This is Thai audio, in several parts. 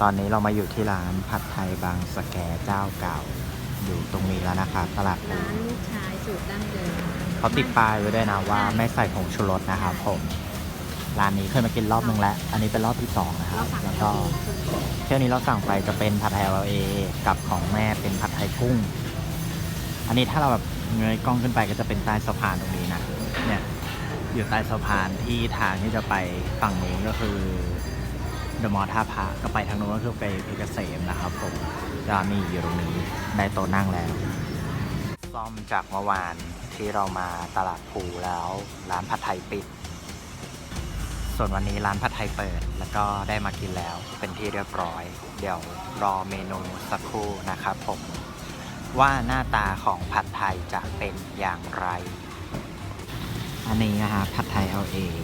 ตอนนี้เรามาอยู่ที่ร้านผัดไทยบางสแกเจ้าเก่า อยู่ตรงนี้แล้วนะครับตลาดปูร้านลูกชายสูตรดั้งเดิมเขาติดป้ายไว้ด้วยนะว่าไม่ใส่ผงชูรสนะครับผม ร้านนี้เคยมากินรอบนึงแล้ว อันนี้เป็นรอบที่สองนะครับแล้วก็เที่ยวนี้เราสั่งไปจะเป็นผัดไทยเราเอกับของแม่เป็นผัดไทยกุ้ง อันนี้ถ้าเราแบบเงยกล้องขึ้นไปก็จะเป็นใต้สะพานตรงนี้นะ เนี่ยอยู่ใต้สะพานที่ทางที่จะไปฝั่งนู้นก็คือ เดอะมอลล์ท่าพระก็ไปทางโน้นก็คือไปเพชรเกษมนะครับผมจะมีอยู่ตรงนี้ได้โต๊ะนั่งแล้ว ซ่อมจากเมื่อวานที่เรามาตลาดภูแล้ว ร้านผัดไทยปิด ส่วนวันนี้ร้านผัดไทยเปิด แล้วก็ได้มากินแล้วเป็นที่เรียบร้อย เดี๋ยวรอเมนูสักครู่นะครับผมว่าหน้าตาของผัดไทยจะเป็นอย่างไร อันนี้นะครับผัดไทยเอาเอง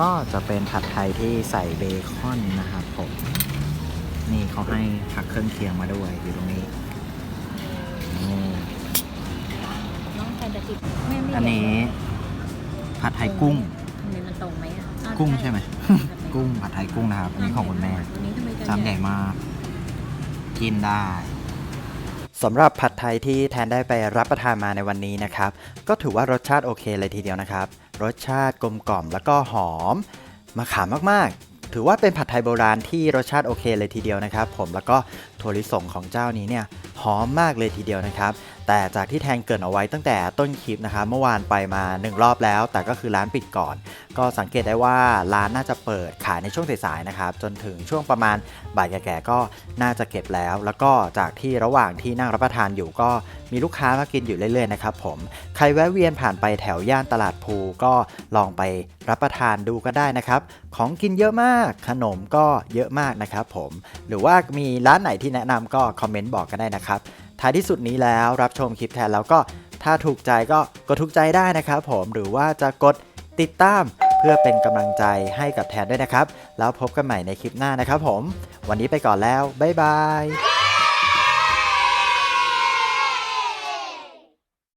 ก็จะเป็นผัดไทยที่ใส่เบคอนนะครับผม นี่เขาให้ผักเครื่องเคียงมาด้วยอยู่ตรงนี้นี่น้องแทนจะจิบแม่ไม่อันนี้ ผัดไทยกุ้งทำไมมันตรงไหมอะอ้าวกุ้งใช่ไหมกุ้กุ้งผัดไทยกุ้งนะครับ อันนี้ของคุณแม่วันนี้ทำไมจะชามใหญ่มาก กินได้สำหรับผัดไทยที่แทนได้ไปรับประทานมาในวันนี้นะครับ ก็ถือว่ารสชาติโอเคเลยทีเดียวนะครับ รสชาติกลมกล่อมแล้วก็หอมมะขามมากๆ ถือว่าเป็นผัดไทยโบราณที่รสชาติโอเคเลยทีเดียวนะครับ ผมแล้วก็ถั่วลิสงของเจ้านี้เนี่ยหอมมากเลยทีเดียวนะครับ แต่จากที่แทงเกินเอาไว้ตั้งแต่ต้นคลิปนะครับ เมื่อวานไปมาหนึ่งรอบแล้ว แต่ก็คือร้านปิดก่อน ก็สังเกตได้ว่าร้านน่าจะเปิดขายในช่วงสายๆนะครับ จนถึงช่วงประมาณบ่ายแก่ๆก็น่าจะเก็บแล้ว แล้วก็จากที่ระหว่างที่นั่งรับประทานอยู่ก็มีลูกค้ามากินอยู่เรื่อยๆนะครับผมใครแวะเวียนผ่านไปแถวย่านตลาดภูก็ลองไปรับประทานดูก็ได้นะครับ ของกินเยอะมากขนมก็เยอะมากนะครับผมหรือว่ามีร้านไหนที่แนะนำก็คอมเมนต์บอกกันได้นะครับท้ายที่สุดนี้แล้วรับชมคลิปแทนแล้วก็ถ้าถูกใจก็กดถูกใจได้นะครับผมหรือว่าจะกดติดตาม พื่อเป็นกำลังใจให้กับแทนด้วยนะครับ แล้วพบกันใหม่ในคลิปหน้านะครับผม วันนี้ไปก่อนแล้ว บ๊ายบาย